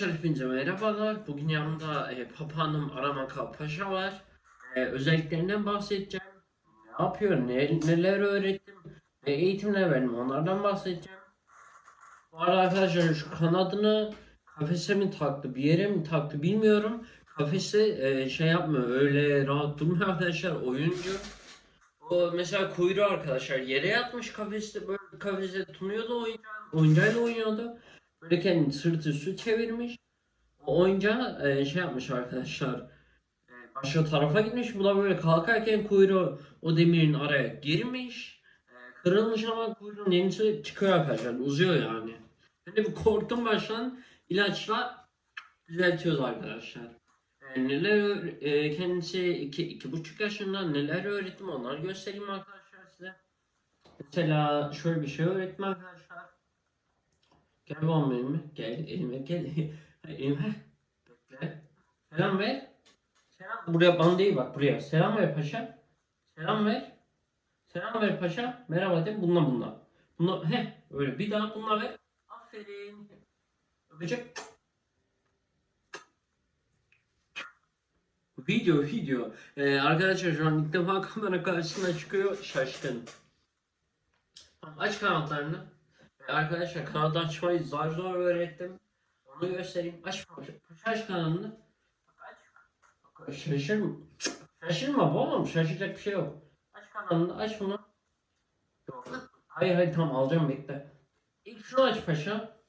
Arkadaşlar hepinize merhabalar. Bugün yanımda e, papağanım Aramaka Paşa var. E, özelliklerinden bahsedeceğim. Ne yapıyor, ne, neler öğrettim, ne eğitimler verdim onlardan bahsedeceğim. Bu arada arkadaşlar şu kanadını kafese mi taktı, bir yere mi taktı bilmiyorum. Kafese e, şey yapmıyor, öyle rahat durmuyor arkadaşlar oyuncu. O mesela kuyruğu arkadaşlar yere yatmış kafeste böyle kafeste tutunuyordu oyuncağın, oyuncağıyla oynuyordu. Kendi sırtı üstü çevirmiş. O oyuncağı e, şey yapmış arkadaşlar. E, başka tarafa gitmiş. Bu da böyle kalkarken kuyruğu o demirin araya girmiş. E, kırılmış ama kuyruğun yenisi çıkıyor arkadaşlar. Uzuyor yani. Ben de bir korktum baştan. İlaçla düzeltiyoruz arkadaşlar. E, neler e, kendisi iki, iki buçuk yaşında neler öğrettim onları göstereyim arkadaşlar size. Mesela şöyle bir şey öğrettim arkadaşlar. Gel babam elime. Gel elime gel. elime. Bekle. Selam ver. Selam. Buraya bana değil bak buraya. Selam ver paşa. Selam ver. Selam ver paşa. Merhaba de bununla bununla. Bununla he öyle bir daha bununla ver. Aferin. Öpecek. Video video. Ee, arkadaşlar şu an ilk defa kamera karşısına çıkıyor. Şaşkın. Aç kanatlarını. Arkadaşlar kanadı açmayı zar zor öğrettim. Onu göstereyim. Aç paşa. Paşa aç kanalını. Aç. Şaşırma. Şaşırma oğlum. Şaşıracak bir şey yok. Aç kanalını. Aç bunu. Hayır hayır tamam alacağım bekle. İlk şunu aç paşa.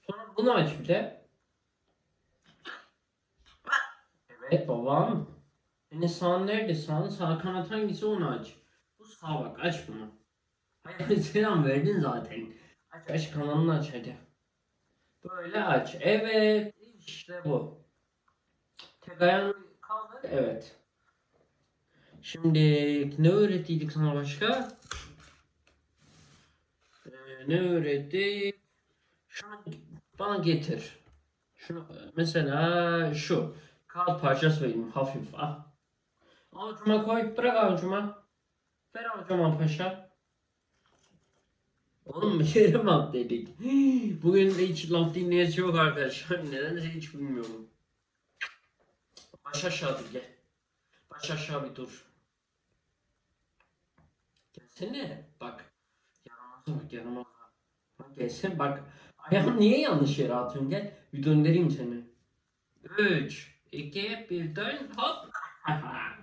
Sonra bunu aç bir de. Evet babam. Senin sağın nerede? Sağın sağ kanat hangisi onu aç. Bu sağ bak aç bunu. Hayır selam verdin zaten. Aç aç kanalını aç hadi. Böyle aç. Evet işte bu. Tek ayağını kaldır. Evet. Şimdi ne öğrettiydik sana başka? Ee, ne öğrettik? Şunu bana getir. Şunu mesela şu. Kağıt parçası vereyim hafif. Al. Avucuma koy. Bırak avucuma. Ver avucuma paşa. Oğlum bir at dedik? Bugün de hiç laf dinleyici yok arkadaşlar. Nedense hiç bilmiyorum. Baş aşağı bir gel. Baş aşağı bir dur. Gelsene. Bak. Yaramaza bak gelsene bak. Ayağını niye yanlış yere atıyorsun gel. Bir döndüreyim seni. 3, 2, 1 dön hop.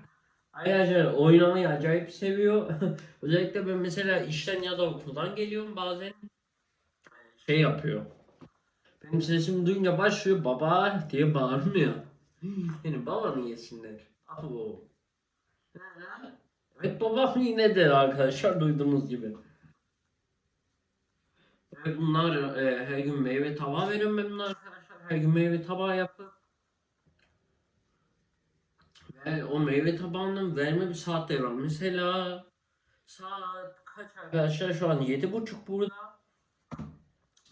Arkadaşlar oynamayı acayip seviyor. Özellikle ben mesela işten ya da okuldan geliyorum bazen şey yapıyor. Benim sesimi duyunca başlıyor baba diye bağırmıyor. Benim babamı yesinler. Abo. Evet babam yine de arkadaşlar duyduğunuz gibi. Evet, bunlar e, her gün meyve tabağı veriyorum ben bunlar arkadaşlar. Her gün meyve tabağı yapıp ve o meyve tabağının verme bir saatleri var. Mesela saat kaç arkadaşlar şu an yedi buçuk burada.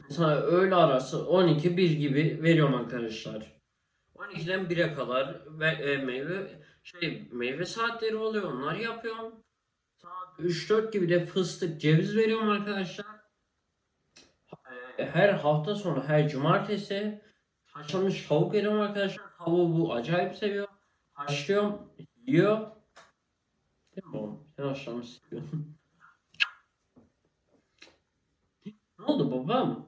Mesela öğle arası 12 1 gibi veriyorum arkadaşlar. 12'den 1'e kadar ve e, meyve şey meyve saatleri oluyor. Onları yapıyorum. Saat 3-4 gibi de fıstık, ceviz veriyorum arkadaşlar. E, Her hafta sonu, her cumartesi haşlanmış tavuk veriyorum arkadaşlar. Tavuğu bu acayip seviyor. Haşlıyorum, yiyor. Değil mi oğlum? Sen haşlanmış seviyorsun. ne oldu babam?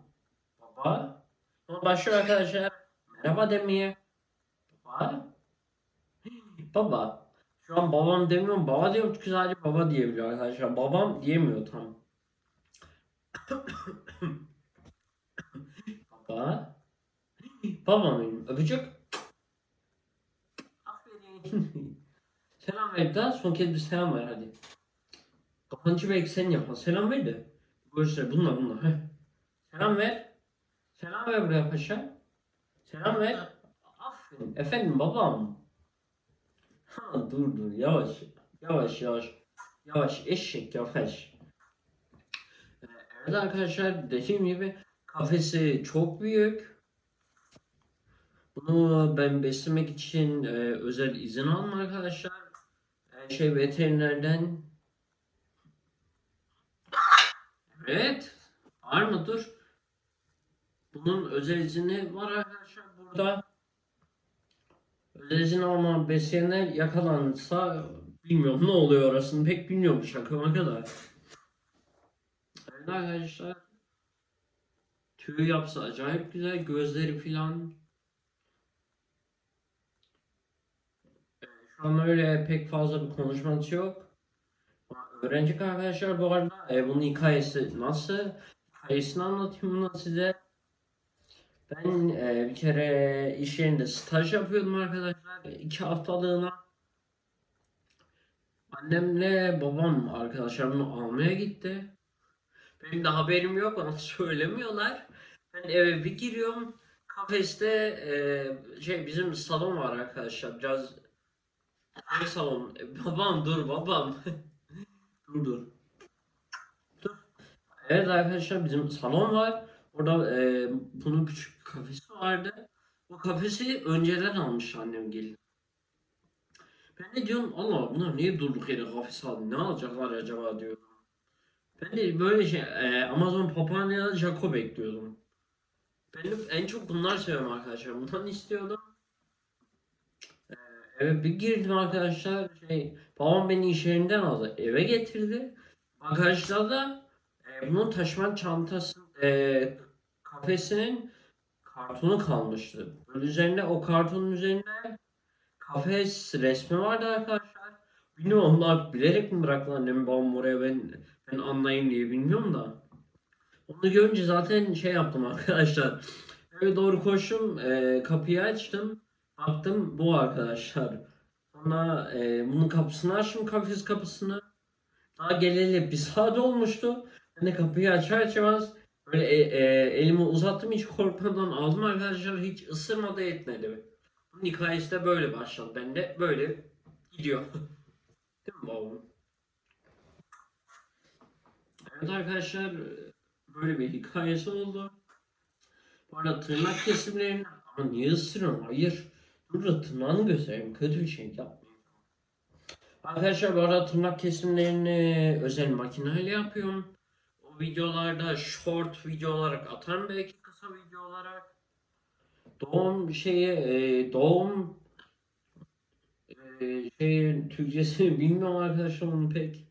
Baba? Sonra başlıyor arkadaşlar. Merhaba demeye. Baba? Baba. Şu an babam demiyorum, baba diyorum çünkü sadece baba diyebiliyor arkadaşlar. Babam diyemiyor tam. baba. Babam benim. Öpücük. Selam ver daha son kez bir selam ver hadi. Kapancı belki sen yapma. Selam ver de. Göster bununla bununla. Heh. Selam ver. Selam ver buraya paşa. Selam ver. Aferin. Efendim babam. Ha, dur dur yavaş. Yavaş yavaş. Yavaş eşek yavaş. Ee, Evet arkadaşlar dediğim gibi kafesi çok büyük. Bunu ben beslemek için e, özel izin aldım arkadaşlar. E, şey veterinerden. Evet. Var mı dur. Bunun özel izni var arkadaşlar burada. Özel izin almayan besleyenler yakalanırsa bilmiyorum ne oluyor orasını pek bilmiyorum şaka kadar. Evet arkadaşlar. Tüy yapsa acayip güzel. Gözleri filan. Ee, Şu an öyle pek fazla bir konuşması yok. Ama Öğrenecek arkadaşlar bu arada e, bunun hikayesi nasıl? Hikayesini anlatayım bunu size. Ben e, bir kere iş yerinde staj yapıyordum arkadaşlar. iki haftalığına. Annemle babam arkadaşlarımı almaya gitti. Benim de haberim yok bana söylemiyorlar. Ben eve bir giriyorum. Kafeste e, şey bizim salon var arkadaşlar. Biraz ne salon? E, babam dur babam. dur dur. Dur. Evet arkadaşlar bizim salon var. Orada e, bunun küçük bir kafesi vardı. O kafesi önceden almış annem gelin. Ben de diyorum Allah bunlar niye durduk yere kafes aldı? Ne alacaklar acaba diyorum. Ben de böyle şey e, Amazon Papaya Jaco bekliyordum. Ben de en çok bunlar seviyorum arkadaşlar. Bundan istiyordum. Eve bir girdim arkadaşlar. Şey, babam beni iş yerinden aldı. Eve getirdi. Bagajda da e, bunun taşıma çantası e, kafesinin kartonu kalmıştı. Böyle üzerinde o kartonun üzerinde kafes resmi vardı arkadaşlar. Bilmiyorum onlar bilerek mi bıraktılar annemi babam oraya ben ben anlayayım diye bilmiyorum da. Onu görünce zaten şey yaptım arkadaşlar. Eve doğru koştum, e, kapıyı açtım. Baktım bu arkadaşlar. Sonra e, bunun kapısını açtım, kafes kapısını. Daha geleli bir saat olmuştu. Ben de kapıyı açar açmaz böyle e, e, elimi uzattım hiç korkmadan aldım arkadaşlar. Hiç ısırmadı etmedi. Bunun hikayesi de böyle başladı. Ben de böyle gidiyor. Değil mi babam? Evet arkadaşlar böyle bir hikayesi oldu. Bu arada tırnak kesimlerini ama niye ısırıyorum? Hayır. Dur da tırnağını göstereyim. Kötü bir şey yapmayayım. Arkadaşlar bu arada tırnak kesimlerini özel makineyle yapıyorum. O videolarda short video olarak atarım belki kısa video olarak. Doğum şeyi e, doğum e, şeyin Türkçesini bilmiyorum arkadaşlar onu pek.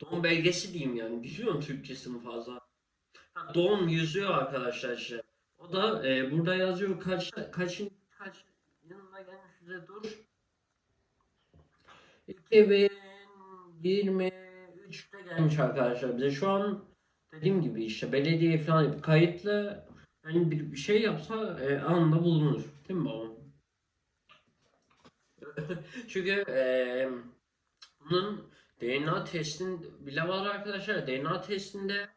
Doğum belgesi diyeyim yani. Biliyorum Türkçesini fazla. Ha, doğum yüzüyor arkadaşlar işte. O da e, burada yazıyor kaç kaçın kaç yanına gelmiş dur. 2023'te gelmiş arkadaşlar bize. Şu an dediğim gibi işte belediye falan yapıp kayıtlı yani bir, bir şey yapsa e, anında bulunur. Değil mi babam? Çünkü e, bunun DNA testin bile var arkadaşlar. DNA testinde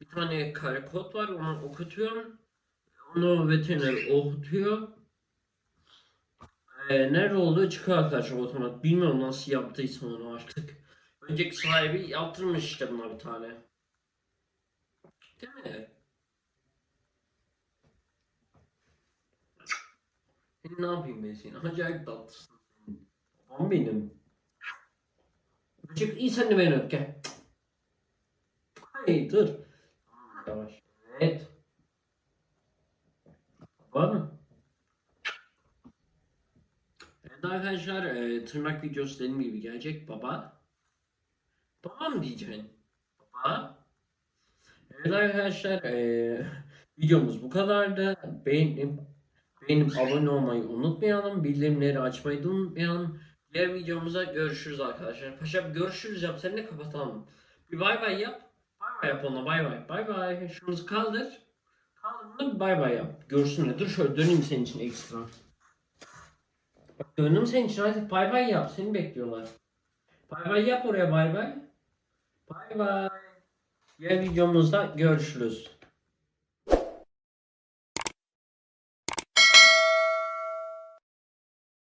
bir tane kare kod var. Onu okutuyorum. Onu veteriner okutuyor. Ee, nerede olduğu çıkıyor arkadaşlar otomatik. Bilmiyorum nasıl yaptıysa onu artık. Önceki sahibi yaptırmış işte buna bir tane. Değil mi? Ne yapayım ben seni? Acayip tatlısın. Babam benim. Öpecek iyi sen de beni öp gel. Hayır dur. Yavaş. Evet. Var mı? Evet arkadaşlar e, tırnak videosu dediğim gibi gelecek baba. Baba mı diyeceksin? Baba. Evet arkadaşlar e, videomuz bu kadardı. Beğenip, beğenip abone olmayı unutmayalım. Bildirimleri açmayı da unutmayalım. Diğer videomuzda görüşürüz arkadaşlar. Paşam görüşürüz yap. Sen de kapatalım. Bir bay bay yap. Bay bay yap ona bay bay. Bay bay. Şunu kaldır. Bunu bay bay yap. Görsünler. Dur şöyle döneyim senin için ekstra. Bak döndüm senin için hadi bay bay yap. Seni bekliyorlar. Bay bay yap oraya bay bay. Bay bay. Diğer videomuzda görüşürüz.